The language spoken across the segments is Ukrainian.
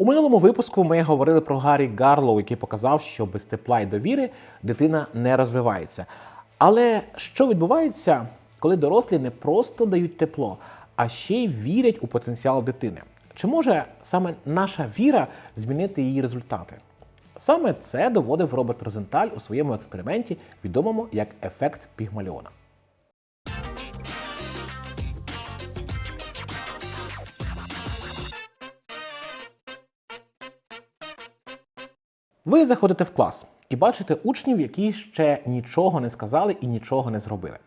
У минулому випуску ми говорили про Гаррі Гарлоу, який показав, що без тепла і довіри дитина не розвивається. Але що відбувається, коли дорослі не просто дають тепло, а ще й вірять у потенціал дитини? Чи може саме наша віра змінити її результати? Саме це доводив Роберт Розенталь у своєму експерименті, відомому як ефект Пігмаліона. Ви заходите в клас і бачите учнів, які ще нічого не сказали і нічого не зробили.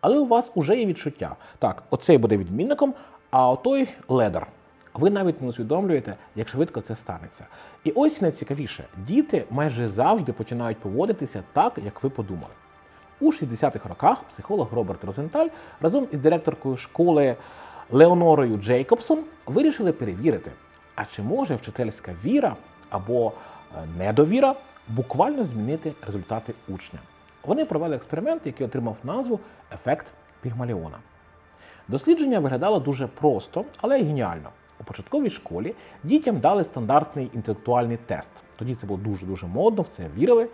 Але у вас уже є відчуття. Так, оцей буде відмінником, а отой ледер. Ви навіть не усвідомлюєте, як швидко це станеться. І ось найцікавіше: діти майже завжди починають поводитися так, як ви подумали. У 60-х роках психолог Роберт Розенталь разом із директоркою школи Леонорою Джейкобсон вирішили перевірити, а чи може вчительська віра або недовіра буквально змінити результати учня. Вони провели експеримент, який отримав назву Ефект Пігмаліона. Дослідження виглядало дуже просто, але й геніально. У початковій школі дітям дали стандартний інтелектуальний тест. Тоді це було дуже-дуже модно, в це вірили.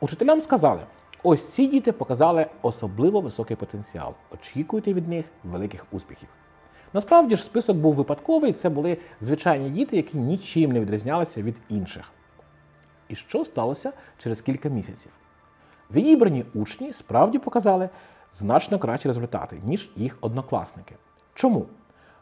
Учителям сказали: ось ці діти показали особливо високий потенціал. Очікуйте від них великих успіхів. Насправді ж список був випадковий, це були звичайні діти, які нічим не відрізнялися від інших. І що сталося через кілька місяців? Відібрані учні справді показали значно кращі результати, ніж їх однокласники. Чому?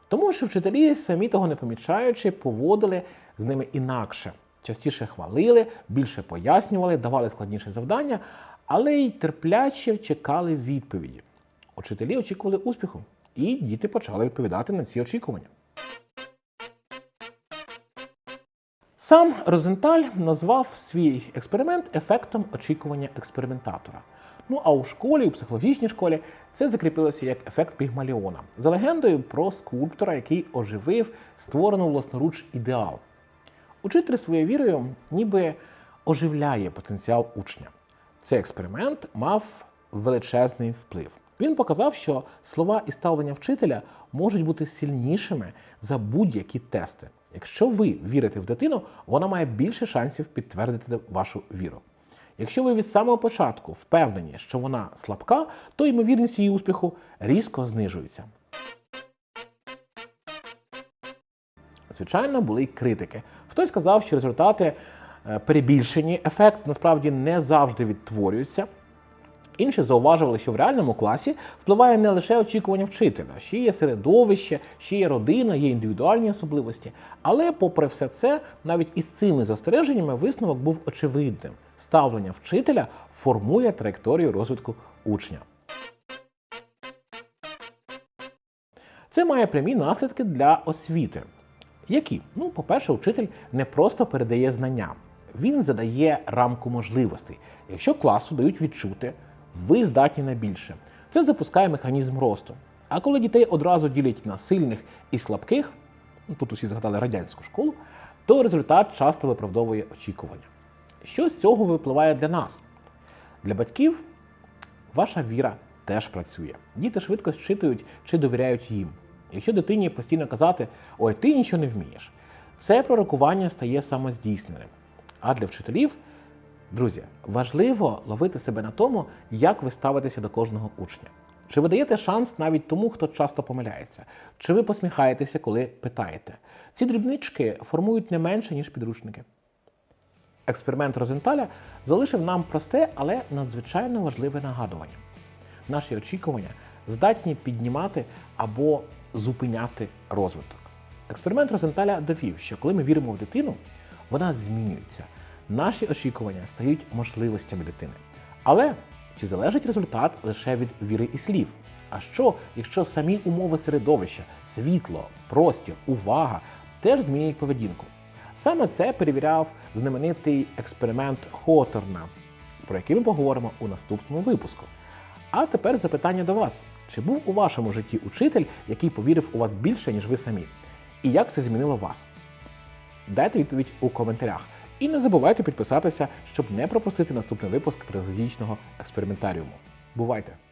Тому що вчителі, самі того не помічаючи, поводили з ними інакше, частіше хвалили, більше пояснювали, давали складніші завдання, але й терпляче чекали відповіді. Учителі очікували успіху, і діти почали відповідати на ці очікування. Сам Розенталь назвав свій експеримент ефектом очікування експериментатора. Ну а у школі, у психологічній школі, це закріпилося як ефект Пігмаліона за легендою про скульптора, який оживив створену власноруч ідеал. Учитель своєю вірою ніби оживляє потенціал учня. Цей експеримент мав величезний вплив. Він показав, що слова і ставлення вчителя можуть бути сильнішими за будь-які тести. Якщо ви вірите в дитину, вона має більше шансів підтвердити вашу віру. Якщо ви від самого початку впевнені, що вона слабка, то ймовірність її успіху різко знижується. Звичайно, були й критики. Хтось сказав, що результати е, перебільшені, ефект насправді не завжди відтворюється. Інші зауважували, що в реальному класі впливає не лише очікування вчителя, ще є середовище, ще є родина, є індивідуальні особливості. Але, попри все це, навіть із цими застереженнями висновок був очевидним: ставлення вчителя формує траєкторію розвитку учня. Це має прямі наслідки для освіти. Які? Ну, по-перше, учитель не просто передає знання, він задає рамку можливостей. Якщо класу дають відчути, ви здатні на більше. Це запускає механізм росту. А коли дітей одразу ділять на сильних і слабких, тут усі згадали радянську школу, то результат часто виправдовує очікування. Що з цього випливає для нас? Для батьків ваша віра теж працює. Діти швидко зчитують чи довіряють їм. Якщо дитині постійно казати Ой, ти нічого не вмієш, це пророкування стає самоздійсненим. А для вчителів, друзі, важливо ловити себе на тому, як ви ставитеся до кожного учня. Чи ви даєте шанс навіть тому, хто часто помиляється? Чи ви посміхаєтеся, коли питаєте? Ці дрібнички формують не менше, ніж підручники. Експеримент Розенталя залишив нам просте, але надзвичайно важливе нагадування. Наші очікування здатні піднімати або зупиняти розвиток. Експеримент Розенталя довів, що коли ми віримо в дитину, вона змінюється. Наші очікування стають можливостями дитини. Але чи залежить результат лише від віри і слів? А що, якщо самі умови середовища, світло, простір, увага теж змінюють поведінку? Саме це перевіряв знаменитий експеримент Хоторна, про який ми поговоримо у наступному випуску. А тепер запитання до вас: чи був у вашому житті учитель, який повірив у вас більше, ніж ви самі? І як це змінило вас? Дайте відповідь у коментарях. І не забувайте підписатися, щоб не пропустити наступний випуск педагогічного експериментаріуму. Бувайте!